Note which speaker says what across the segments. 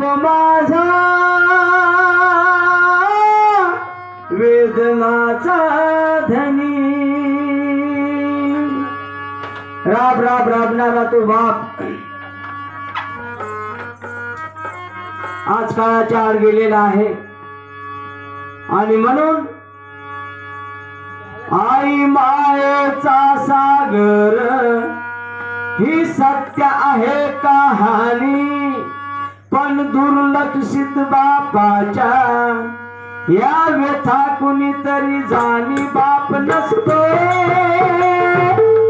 Speaker 1: माझा वेदनाचा धनी. राब राब राबणारा तो बाप. आज काळाच्या आड गेलेला आहे. आणि म्हणून आई मायेचा सागर ही सत्य आहे कहाणी. पण दुर्लक्षित बापाच्या. या व्यथा कुणीतरी जाणी बाप नसतो.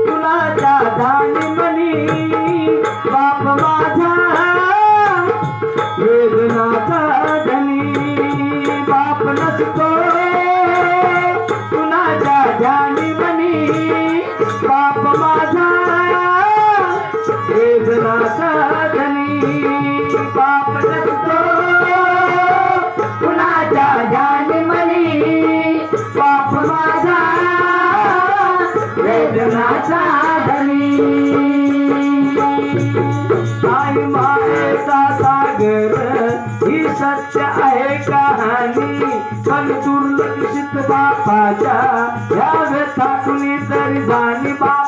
Speaker 1: कुणाच्या धानी मनी बाप माझा वेदनाचा धनी बाप नसतो. कुणाच्या ध्यानी मनी बाप माझा वेदनाचा धनी बाप नसतो कुणाच्या ध्यानी मनी बाप माझा वेदनाचा धनी सागर सत्य आहे कहाणी पण दुर्लक्षित बापाच्या या व्यथा कुणी तरी जाणी बा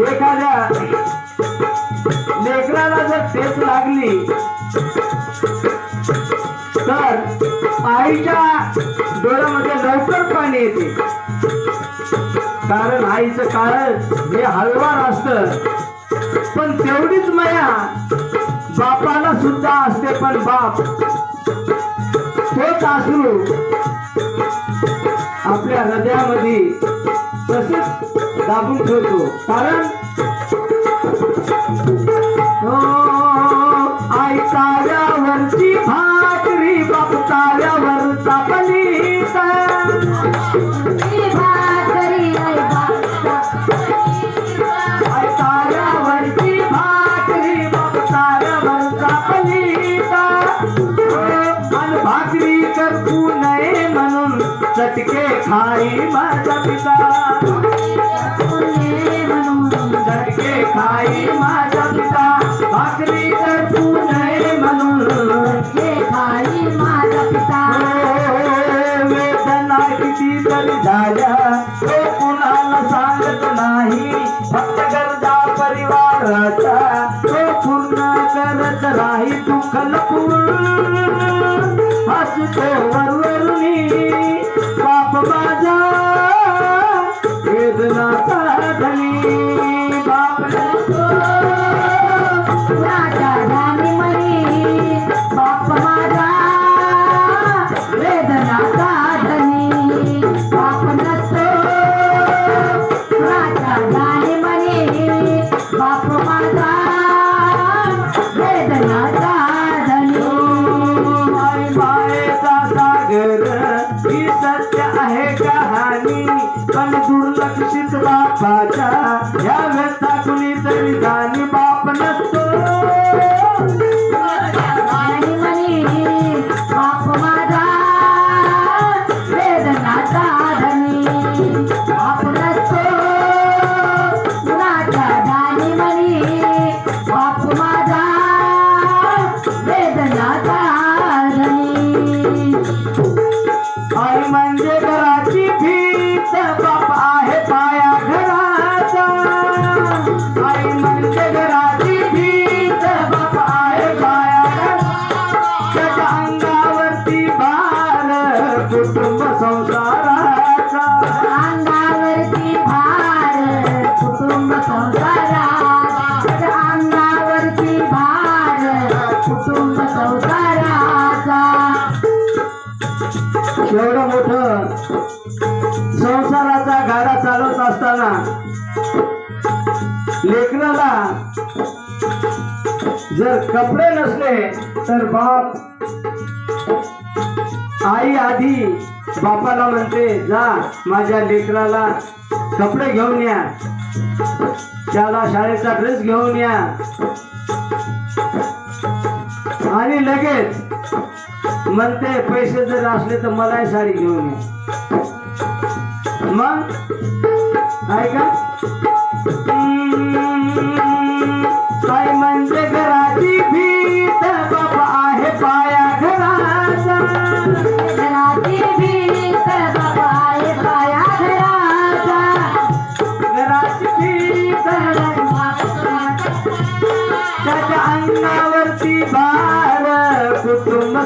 Speaker 1: एखाद्या लेकराला जर तेच लागली तर आईच्या डोळ्यामध्ये लवकर पाणी येते. कारण आईचं कारण हे हलवार असत पण तेवढीच माया बापाला सुद्धा असते पण बाप तोच असू. आपल्या हृदयामध्ये तसेच दाबून ठेवतो. कारण चटके खाई माझा पिता.
Speaker 2: पुणे
Speaker 1: खाई माझा पिता. भाकरी नये म्हणून.
Speaker 2: खाई माझा पिता.
Speaker 1: वेदना किती तरी झाल्या. तो कुणाला सांगत नाही. फक्त गरजा तो पूर्ण करत राही दुःख लपून. हसतो वरवरुनी. बाप माझा वेदनाचा असताना लेकराला जर कपडे नसले तर बाप आई आधी बापाला म्हणते जा माझ्या लेकराला कपडे घेऊन या. त्याला शाळेचा ड्रेस घेऊन या. आणि लगेच म्हणते पैसे जर असले तर मलाही साडी घेऊन या. मग म्हणजे घराची भीत बाबा आहे पाया घराचा.
Speaker 2: घराची भीत बाबा आहे पाया घराचा.
Speaker 1: घराची भीत त्याच्या अंगावरती भार कुटुंब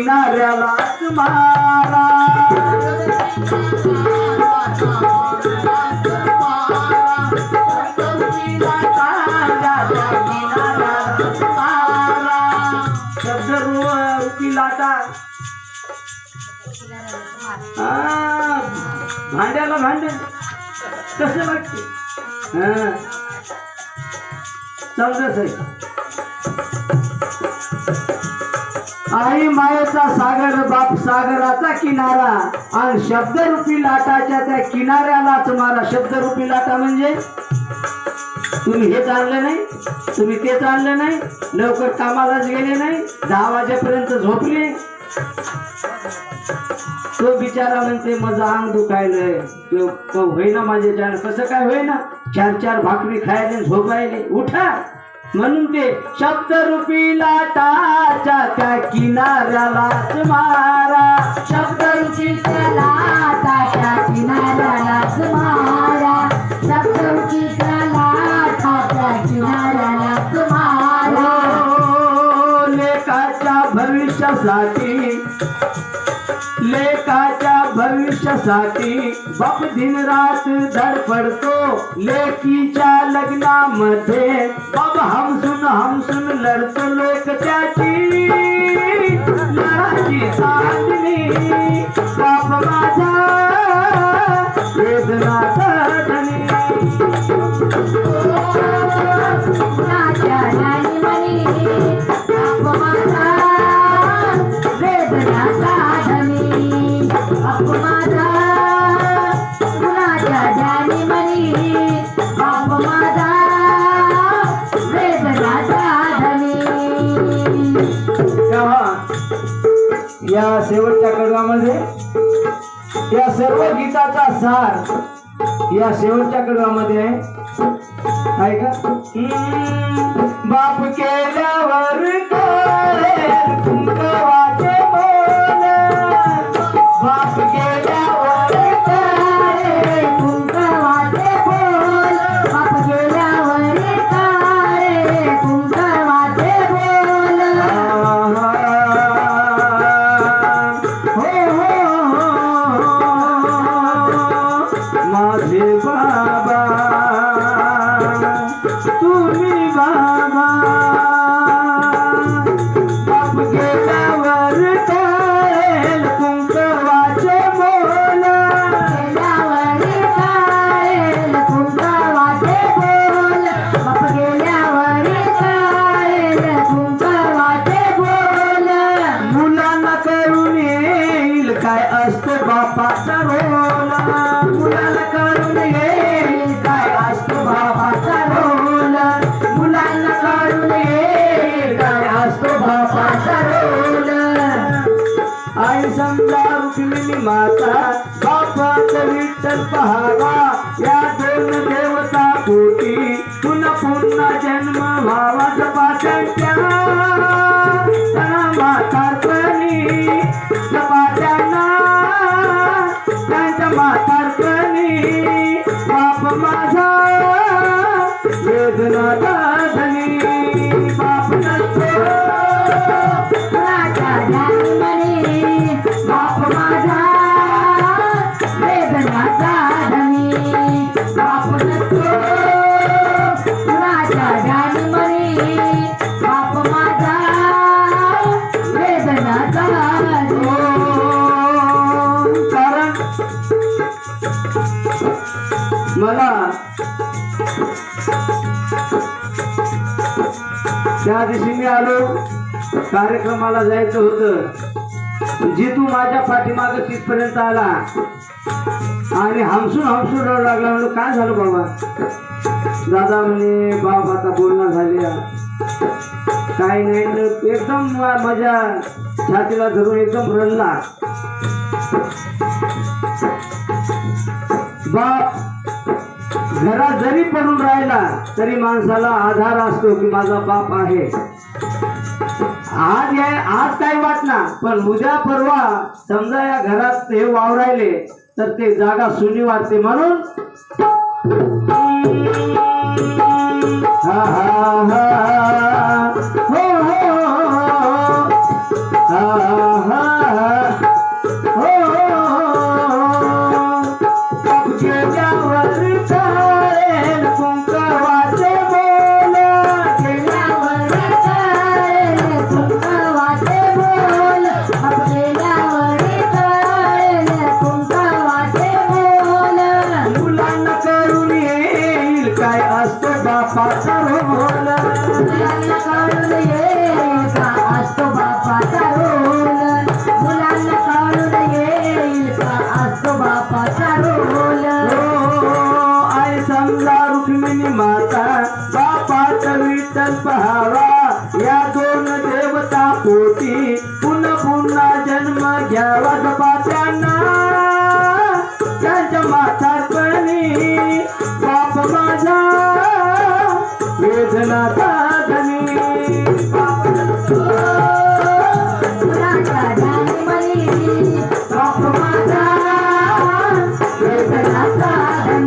Speaker 1: किनाऱ्यालाच मारा. भांड्याला भांड. कसं वाटते? हा. समजत आहे आई मायाचा सागर बाप सागराचा किनारा. आणि शब्दरूपी लाटाच्या त्या किनाऱ्यालाच मारा. शब्दरूपी लाटा म्हणजे? तुम्ही हेच आणलं नाही तुम्ही तेच आणलं नाही लवकर कामालाच गेले नाही दहा वाजेपर्यंत झोपले. तो बिचारा म्हणते माझं अंग दुखायलंय. तो तो होईना माझ्या चार कसं काय होईना? चार चार भाकरी खायले झोपायले. उठा. म्हणून ते शब्दरूपी लाटाच्या त्या किनाऱ्यालाच मारा
Speaker 2: शब्दरुची लाटाच्या किनाऱ्यालाच मारा शब्दरुची लाटाच्या किनाऱ्यालाच मारा
Speaker 1: ओ, लेकाच्या भविष्यासाठी लेकाच्या भविष्यासाठी बाप दिन रात धडपडतो लेकीच्या लग्नामध्ये बाप हमसून हमसून लढतो लोक त्याची. लढाची चांदणी सर्व गीताचा सार या शेवटच्या कडवामध्ये आहे. का? बाप केले माता बापाच विठ्ठल पहावा या दोन देवता पोटी पुन्हा पुन्हा जन्म व्हावा जपाच्या म्हातारपणी जपाच्या त्यांच्या म्हातारपणी बाप माझा वेदना मला त्या दिवशी मी आलो कार्यक्रमाला जायचं होतं. जितू माझ्या पाठीमाग तिथपर्यंत आला. आणि हमसून हमसून रडू लागला. म्हणून काय झालं बाबा? दादा म्हणे बाप आता बोलणं झाले काही नाही एकदम माझ्या छातीला धरून एकदम रडला. बाप घरात जरी पडून राहिला तरी माणसाला आधार असतो की माझा बाप आहे. आज या आज काही वाटणार? पण उद्या परवा समजा या घरात हे वावरायले तर ते जागा सुनी वाटते म्हणून. हा हा.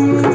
Speaker 1: Thank you.